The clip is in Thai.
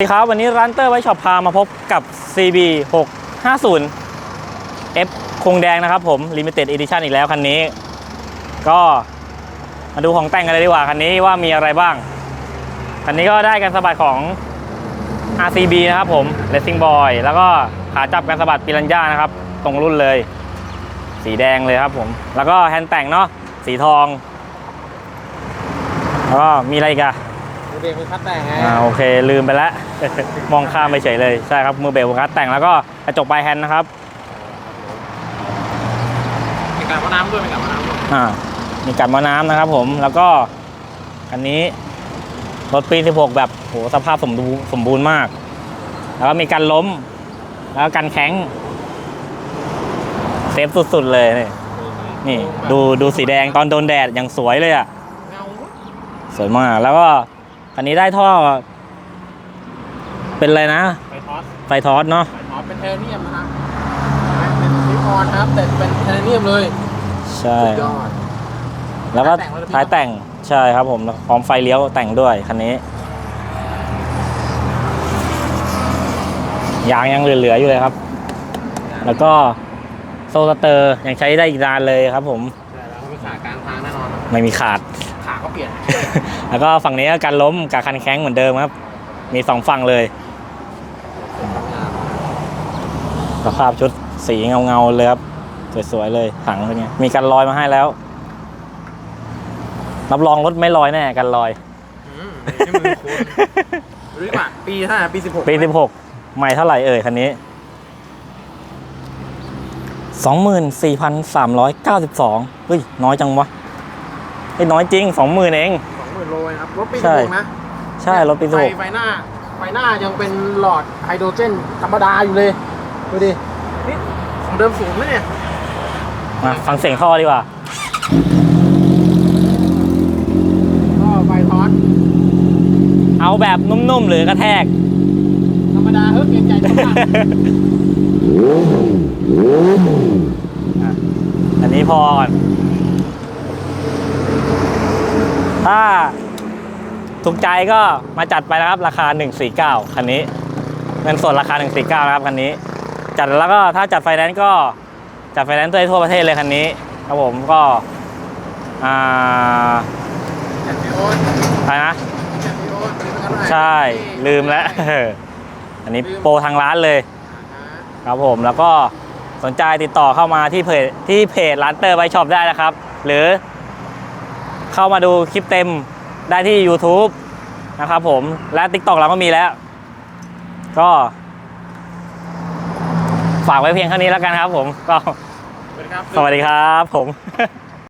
สวัสดีครับ วันนี้ร้านเตอร์ไว้ช็อปพามาพบกับ CB 650 F คงแดงนะครับผม Limited Edition อีกแล้วคันนี้ ก็มาดูของแต่งกันเลยดีกว่า คันนี้ว่ามีอะไรบ้าง คันนี้ก็ได้กันสะบัดของ RCB นะครับผม Racing Boy แล้วก็ขาจับกันสะบัดปิรันย่านะครับ ตรงรุ่นเลย สีแดงเลยครับผม แล้วก็แฮนด์แต่งเนาะสีทองแล้วก็มีอะไรอีกอะมือเบรกมือคัดแต่งไงอ่าโอเคลืมไปแล้ว มองข้ามไปเฉยเลยใช่ครับมือเบรกโฟกัสแต่งแล้วก็กระจกปลายแฮนด์นะครับมีการว่าน้ำด้วยมีการว่าน้ำด้วยอ่ามีกัดมอน้ำนะครับผมแล้วก็อันนี้รถปี 16 แบบโหสภาพสมบูรณ์สมบูรณ์มาก แล้วก็มีการล้ม แล้วก็กันแข็งเซฟสุดๆเลยนี่นี่ดูดูสีแดงตอนโดนแดดอย่างสวยเลยอะเงาสวยมากแล้วก็อันนี้ได้ท่อ เป็นอะไรนะ ไฟทอสไฟทอสเนาะไฟทอสเป็นเทเนียมนะครับเป็นซิลิคอนนะครับ แต่เป็นเทเนียมเลยใช่สุดยอดแล้วก็ท้าท้ายยแต่แต่งงใช่ครับผมแล้วพร้อมไฟเลี้ยวแต่งด้วยคันนี้ยางยังเหลือๆอยู่เลยครับ แล้วก็โซลสเตอร์ยังใช้ได้อีกนานเลยครับ ผมใช่แล้วเขาไม่ขากลางทางแน่นอนนะไม่มีขาดขาก็เปลี่ยน แล้วก็ฝั่งนี้ก็การล้มกับคันแข้งเหมือนเดิมครับ มีสองฝั่งเลย สภาพชุดสีเงาๆเลยครับ สวยๆเลยถังเป็นไงมีกันลอยมาให้แล้วรับรองรถไม่ลอยแน่กันลอยอืมนี่มือคุณรู้ดีกว่าปีเท่าไหร่ปีสิบหกปี16ใหม่เท่าไหร่เอ่ยคันนี้24,392เฮ้ยน้อยจังวะเฮ้ยน้อยจริง20,000เองสองหมื่นโลเองครับรถปีใช่สิบหกนะใช่รถปีไฟไฟหน้าไฟหน้ายังเป็นหลอดไฮโดรเจนธรรมดาอยู่เลย ดูดินี่ของเดิมสูงนะเนี่ย16มาฟังเสียงท่อดีกว่าก็ไฟทอสเอาแบบนุ่มๆหรือกระแทก ธรรมดาเฮ้ยเกรงใจชาวบ้านอันนี้พอก่อน ถ้าถูกใจก็มาจัดไปนะครับ ราคา 149 คันนี้ เงินสดราคา 149 นะครับ คันนี้ จัดแล้วก็ถ้าจัดไฟแนนซ์ก็จัดไฟแนนซ์ทั่วประเทศเลยคันนี้ครับผมก็อ่าแอนติโอนอะไรนะแอนติโอนลืมไปแล้วหน่อยใช่ลืมแล้ว อันนี้โปรทางร้านเลยอ่าฮะครับผมแล้วก็สนใจติดต่อเข้ามาที่เพจที่เพจร้านเตอร์ไบช็อปได้นะครับ หรือเข้ามาดูคลิปเต็มได้ที่ YouTube นะครับผมและ TikTok เราก็มีแล้ว ก็ ฝากไว้เพียงเท่านี้แล้วกันครับผมก็สวัสดีครับสวัสดีครับผม